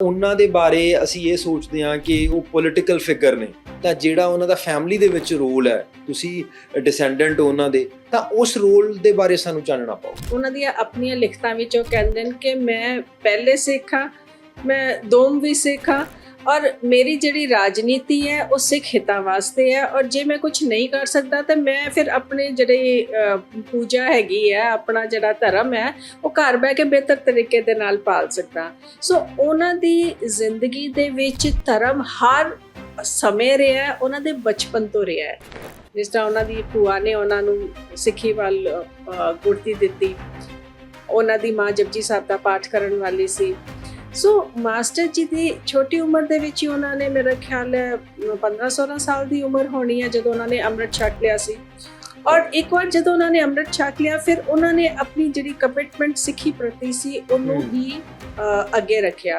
ਉਹਨਾਂ ਦੇ ਬਾਰੇ ਅਸੀਂ ਇਹ ਸੋਚਦੇ ਹਾਂ ਕਿ ਉਹ ਪੋਲਿਟੀਕਲ ਫਿਗਰ ਨੇ। ਤਾਂ ਜਿਹੜਾ ਉਹਨਾਂ ਦਾ ਫੈਮਿਲੀ ਦੇ ਵਿੱਚ ਰੋਲ ਹੈ, ਤੁਸੀਂ ਡਿਸੈਂਡੈਂਟ ਹੋ ਉਹਨਾਂ ਦੇ, ਤਾਂ ਉਸ ਰੋਲ ਦੇ ਬਾਰੇ ਸਾਨੂੰ ਜਾਣਨਾ ਪਾਓ ਉਹਨਾਂ ਦੀਆਂ ਆਪਣੀਆਂ ਲਿਖਤਾਂ ਵਿੱਚ ਉਹ ਕਹਿੰਦੇ ਨੇ ਕਿ ਮੈਂ ਪਹਿਲੇ ਸਿੱਖ ਹਾਂ, ਮੈਂ ਦੋਮ ਵੀ ਸਿੱਖ ਹਾਂ ਔਰ ਮੇਰੀ ਜਿਹੜੀ ਰਾਜਨੀਤੀ ਹੈ ਉਹ ਸਿੱਖ ਹਿੱਤਾਂ ਵਾਸਤੇ ਹੈ ਔਰ ਜੇ ਮੈਂ ਕੁਝ ਨਹੀਂ ਕਰ ਸਕਦਾ ਤਾਂ ਮੈਂ ਫਿਰ ਆਪਣੇ ਜਿਹੜੇ ਪੂਜਾ ਹੈਗੀ ਹੈ ਆਪਣਾ ਜਿਹੜਾ ਧਰਮ ਹੈ ਉਹ ਘਰ ਬਹਿ ਕੇ ਬਿਹਤਰ ਤਰੀਕੇ ਦੇ ਨਾਲ ਪਾਲ ਸਕਦਾ। ਸੋ ਉਹਨਾਂ ਦੀ ਜ਼ਿੰਦਗੀ ਦੇ ਵਿੱਚ ਧਰਮ ਹਰ ਸਮੇਂ ਰਿਹਾ ਉਹਨਾਂ ਦੇ ਬਚਪਨ ਤੋਂ ਰਿਹਾ ਜਿਸ ਤਰ੍ਹਾਂ ਉਹਨਾਂ ਦੀ ਭੂਆ ਨੇ ਉਹਨਾਂ ਨੂੰ ਸਿੱਖੀ ਵੱਲ ਅਹ, ਦਿੱਤੀ। ਉਹਨਾਂ ਦੀ ਮਾਂ ਜਪਜੀ ਸਾਹਿਬ ਦਾ ਪਾਠ ਕਰਨ ਵਾਲੀ ਸੀ। ਸੋ ਮਾਸਟਰ ਜੀ ਦੀ ਛੋਟੀ ਉਮਰ ਦੇ ਵਿੱਚ ਹੀ ਉਹਨਾਂ ਨੇ ਮੇਰਾ ਖਿਆਲ ਹੈ 15 16 ਸਾਲ ਦੀ ਉਮਰ ਹੋਣੀ ਹੈ ਜਦੋਂ ਉਹਨਾਂ ਨੇ ਅੰਮ੍ਰਿਤ ਛਕ ਲਿਆ ਸੀ ਔਰ ਇੱਕ ਵਾਰ ਜਦੋਂ ਉਹਨਾਂ ਨੇ ਅੰਮ੍ਰਿਤ ਛਕ ਲਿਆ ਫਿਰ ਉਹਨਾਂ ਨੇ ਆਪਣੀ ਜਿਹੜੀ ਕਮਿਟਮੈਂਟ ਸਿੱਖੀ ਪ੍ਰਤੀ ਸੀ ਉਹਨੂੰ। ਹੀ ਅੱਗੇ ਰੱਖਿਆ